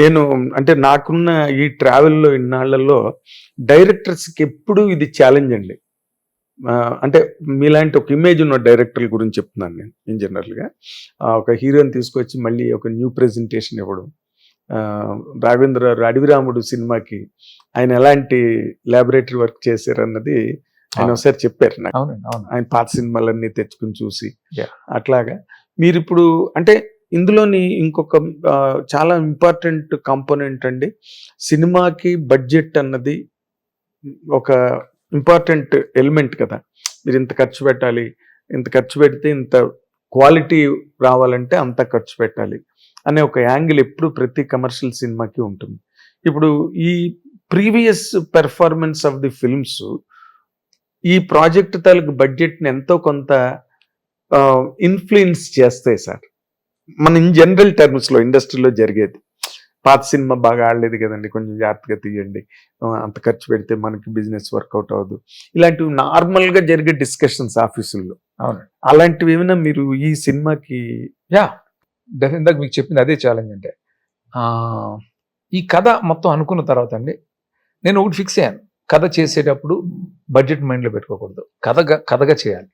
నేను అంటే నాకున్న ఈ ట్రావెల్లో ఇన్నాళ్ళలో డైరెక్టర్స్కి ఎప్పుడు ఇది ఛాలెంజ్ అండి. అంటే మీలాంటి ఒక ఇమేజ్ ఉన్న డైరెక్టర్ల గురించి చెప్తున్నాను నేను ఇన్ జనరల్గా. ఒక హీరోని తీసుకొచ్చి మళ్ళీ ఒక న్యూ ప్రెజెంటేషన్ ఇవ్వడం. రాఘవేంద్ర అడవిరాముడు సినిమాకి ఆయన ఎలాంటి ల్యాబొరేటరీ వర్క్ చేశారన్నది ఆయన ఒకసారి చెప్పారు నాకు. ఆయన పాత సినిమాలన్నీ తెచ్చుకుని చూసి. అట్లాగా. మీరు ఇప్పుడు అంటే ఇందులోని ఇంకొక చాలా ఇంపార్టెంట్ కాంపోనెంట్ అండి. సినిమాకి బడ్జెట్ అన్నది ఒక ఇంపార్టెంట్ ఎలిమెంట్ కదా. మీరు ఇంత ఖర్చు పెట్టాలి ఇంత ఖర్చు పెడితే ఇంత క్వాలిటీ రావాలంటే అంత ఖర్చు పెట్టాలి అనే ఒక యాంగిల్ ఎప్పుడు ప్రతి కమర్షియల్ సినిమాకి ఉంటుంది. ఇప్పుడు ఈ previous performance of the films ఈ ప్రాజెక్ట్ తాలూకు బడ్జెట్ని ఎంతో కొంత ఇన్ఫ్లుయెన్స్ చేస్తాయి సార్. మన ఇన్ జనరల్ టర్మ్స్లో ఇండస్ట్రీలో జరిగేది. పాత సినిమా బాగా ఆడలేదు కదండి కొంచెం జాగ్రత్తగా తీయండి. అంత ఖర్చు పెడితే మనకి బిజినెస్ వర్కౌట్ అవ్వదు. ఇలాంటివి నార్మల్గా జరిగే డిస్కషన్స్ ఆఫీసుల్లో. అవునండి అలాంటివి ఏమైనా మీరు ఈ సినిమాకి యా డెఫినెట్ ఇందాక మీకు చెప్పింది అదే ఛాలెంజ్ అంటే ఈ కథ మొత్తం అనుకున్న తర్వాత అండి నేను ఒకటి ఫిక్స్ అయ్యాను. కథ చేసేటప్పుడు బడ్జెట్ మైండ్లో పెట్టుకోకూడదు. కథగా కథగా చేయాలి.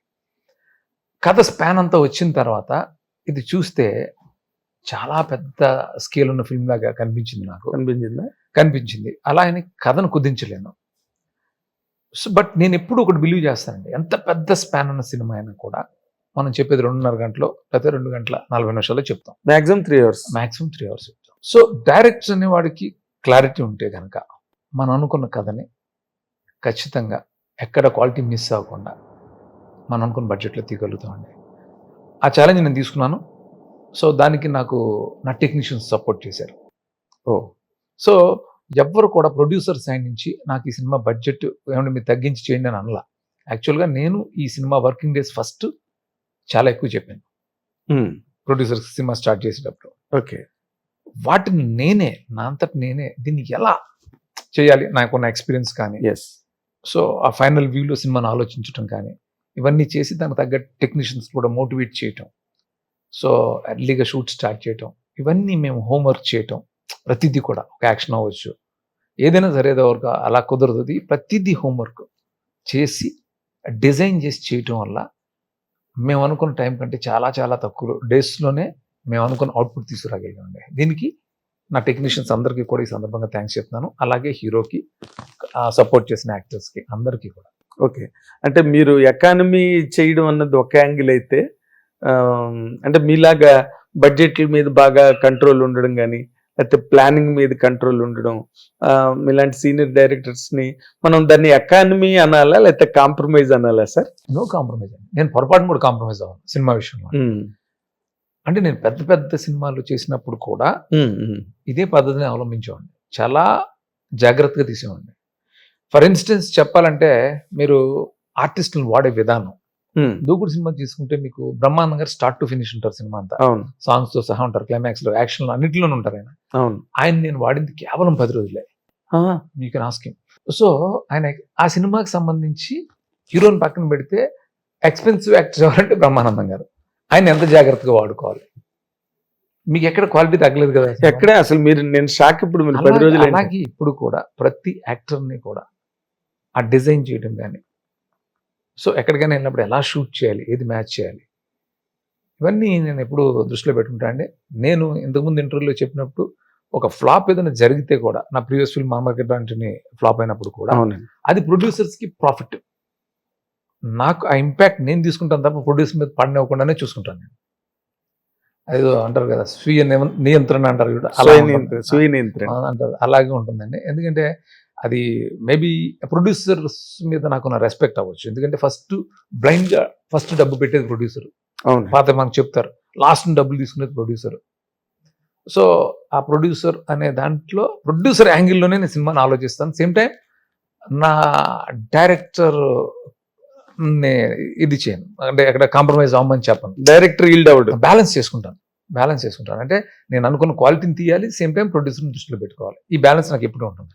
కథ స్పాన్ అంతా వచ్చిన తర్వాత ఇది చూస్తే చాలా పెద్ద స్కేల్ ఉన్న ఫిల్మ్ లాగా కనిపించింది నాకు. అనిపించిందా కనిపించింది. అలా అని కథను కుదించలేను. బట్ నేను ఎప్పుడు ఒకటి బిలీవ్ చేస్తానండి. ఎంత పెద్ద స్పాన్ ఉన్న సినిమా అయినా కూడా మనం చెప్పేది రెండున్నర గంటలో లేకపోతే రెండు గంటల నలభై నిమిషాల్లో చెప్తాం. Maximum three hours maximum three hours చెప్తాం. సో డైరెక్టర్ అనేవాడికి క్లారిటీ ఉంటే కనుక మనం అనుకున్న కథని ఖచ్చితంగా ఎక్కడ క్వాలిటీ మిస్ అవ్వకుండా మనం అనుకున్న బడ్జెట్లో తీయగలుగుతామండి. ఆ ఛాలెంజ్ నేను తీసుకున్నాను. సో దానికి నాకు నా టెక్నీషియన్స్ సపోర్ట్ చేశారు. ఓ సో ఎవ్వరు కూడా ప్రొడ్యూసర్ సైడ్ నుంచి నాకు ఈ సినిమా బడ్జెట్ ఏమంటే మీరు తగ్గించి చేయండి అని అనలా. యాక్చువల్గా నేను ఈ సినిమా వర్కింగ్ డేస్ ఫస్ట్ చాలా ఎక్కువ చెప్పాను. ప్రొడ్యూసర్ సినిమా స్టార్ట్ చేసేటప్పుడు. ఓకే వాటిని నేనే నా అంతటి నేనే దీన్ని ఎలా చేయాలి? నాకున్న ఎక్స్పీరియన్స్ కానీ. ఎస్ సో ఆ ఫైనల్ వ్యూలో సినిమాను ఆలోచించడం కానీ. ఇవన్నీ చేసి దానికి తగ్గ టెక్నీషియన్స్ కూడా మోటివేట్ చేయటం. సో ఎర్లీగా షూట్ స్టార్ట్ చేయటం. ఇవన్నీ మేము హోంవర్క్ చేయటం. ప్రతిదీ కూడా ఒక యాక్షన్ అవ్వచ్చు. ఏదైనా సరే ఏదో అలా కుదరదు. ప్రతిదీ హోంవర్క్ చేసి డిజైన్ చేసి చేయటం వల్ల మేము అనుకున్న టైం కంటే చాలా చాలా తక్కువ డేస్లోనే మేము అనుకున్న అవుట్పుట్ తీసుకురాగలిగామండి. దీనికి నా టెక్నీషియన్స్ అందరికీ కూడా ఈ సందర్భంగా థ్యాంక్స్ చెప్తున్నాను. అలాగే హీరోకి సపోర్ట్ చేసిన యాక్టర్స్కి అందరికీ కూడా. ఓకే. అంటే మీరు ఎకానమీ చేయడం అన్నది ఒక యాంగిల్ అయితే అంటే మీలాగా బడ్జెట్ల మీద బాగా కంట్రోల్ ఉండడం కానీ లేకపోతే ప్లానింగ్ మీద కంట్రోల్ ఉండడం ఆ, మీలాంటి సీనియర్ డైరెక్టర్స్ని మనం దాన్ని ఎకానమీ అనాలా లేకపోతే కాంప్రమైజ్ అనాలా సార్? నో కాంప్రమైజ్ అండి. నేను పొరపాటును కూడా కాంప్రమైజ్ అవ్వను సినిమా విషయంలో. అంటే నేను పెద్ద పెద్ద సినిమాలు చేసినప్పుడు కూడా ఇదే పద్ధతిని అవలంబించేవాడిని. చాలా జాగ్రత్తగా తీసేవాడిని. ఫర్ ఇన్స్టెన్స్ చెప్పాలంటే మీరు ఆర్టిస్టులను వాడే విధానం. దూకుడు సినిమా తీసుకుంటే మీకు బ్రహ్మానందం గారు స్టార్ట్ టు ఫినిష్ ఉంటారు సినిమా అంతా. సాంగ్స్తో సహా ఉంటారు క్లైమాక్స్లో యాక్షన్లో అన్నింటిలోనూ ఉంటారు ఆయన. ఆయన నేను వాడింది కేవలం పది రోజులే. మీకు ఆస్కింగ్ సో ఆయన ఆ సినిమాకి సంబంధించి హీరోని పక్కన పెడితే ఎక్స్పెన్సివ్ యాక్టర్ ఎవరంటే బ్రహ్మానందం గారు. ఆయన ఎంత జాగ్రత్తగా వాడుకోవాలి? మీకు ఎక్కడ క్వాలిటీ తగ్గలేదు కదా? ఎక్కడే? అసలు మీరు నేను షాక్ ఇప్పుడు పది రోజులు? అలాగే ఇప్పుడు కూడా ప్రతి యాక్టర్ని కూడా ఆ డిజైన్ చేయడం కానీ. సో ఎక్కడికైనా వెళ్ళినప్పుడు ఎలా షూట్ చేయాలి? ఏది మ్యాచ్ చేయాలి? ఇవన్నీ నేను ఎప్పుడు దృష్టిలో పెట్టుకుంటా అండి. నేను ఇంతకుముందు ఇంటర్వ్యూలో చెప్పినప్పుడు ఒక ఫ్లాప్ ఏదైనా జరిగితే కూడా నా ప్రీవియస్ ఫిల్మ్ మామర్కెట్ లాంటిని ఫ్లాప్ అయినప్పుడు కూడా అది ప్రొడ్యూసర్స్కి ప్రాఫిట్ నాకు ఆ ఇంపాక్ట్ నేను తీసుకుంటాను తప్ప ప్రొడ్యూసర్ మీద పడినవ్వకుండానే చూసుకుంటాను నేను. అదేదో అంటారు కదా స్వీయ నియం- నియంత్రణ అంటారు అలా స్వయ. నియంత్రణ. అంటారు. అలాగే ఉంటుందండి. ఎందుకంటే అది మేబీ ప్రొడ్యూసర్స్ మీద నాకున్న రెస్పెక్ట్ అవ్వచ్చు. ఎందుకంటే ఫస్ట్ బ్లైండ్గా ఫస్ట్ డబ్బు పెట్టేది ప్రొడ్యూసర్ అవును. పాత మనకు చెప్తారు. లాస్ట్ డబ్బులు తీసుకునేది ప్రొడ్యూసర్ సో ఆ ప్రొడ్యూసర్ అనే దాంట్లో ప్రొడ్యూసర్ యాంగిల్లోనే నేను సినిమాని ఆలోచిస్తాను. సేమ్ టైం నా డైరెక్టర్ ఇది చేయను. అంటే అక్కడ కాంప్రమైజ్ అవ్వమని చెప్పను. డైరెక్టర్ ఈల్డ్ అవుట్ బ్యాలెన్స్ చేసుకుంటాను. బ్యాలెన్స్ చేసుకుంటాను. అంటే నేను అనుకున్న క్వాలిటీని తీయాలి. సేమ్ టైం ప్రొడ్యూసర్ని దృష్టిలో పెట్టుకోవాలి. ఈ బ్యాలెన్స్ నాకు ఎప్పుడు ఉంటుంది.